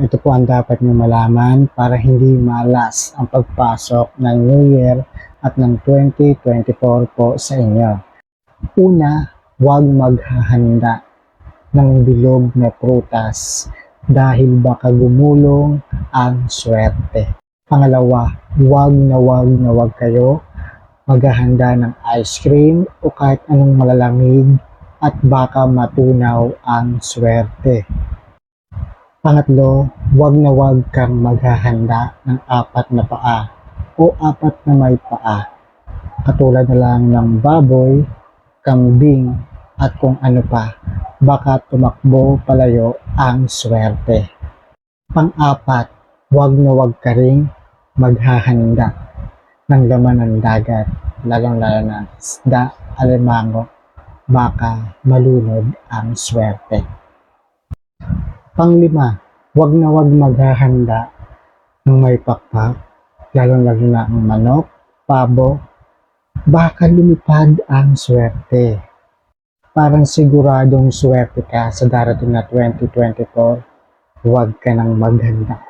Ito po ang dapat nyo malaman para hindi malas ang pagpasok ng New Year at ng 2024 po sa inyo. Una, huwag maghahanda ng bilog na prutas dahil baka gumulong ang swerte. Pangalawa, huwag na huwag na huwag kayo maghahanda ng ice cream o kahit anong malalamig at baka matunaw ang swerte. Pangatlo, huwag na huwag kang maghahanda ng apat na paa o apat na may paa. Katulad na lang ng baboy, kambing, at kung ano pa, baka tumakbo palayo ang swerte. Pang-apat, huwag na huwag ka ring maghahanda ng laman ng dagat, lalong-lalo na isda, alimango, baka malunod ang swerte. Panglima, huwag na huwag maghahanda ng may pakpak, lalong-lalo na ang manok, pabo, baka lumipad ang swerte. Parang siguradong swerte ka sa darating na 2024, huwag ka nang maghanda.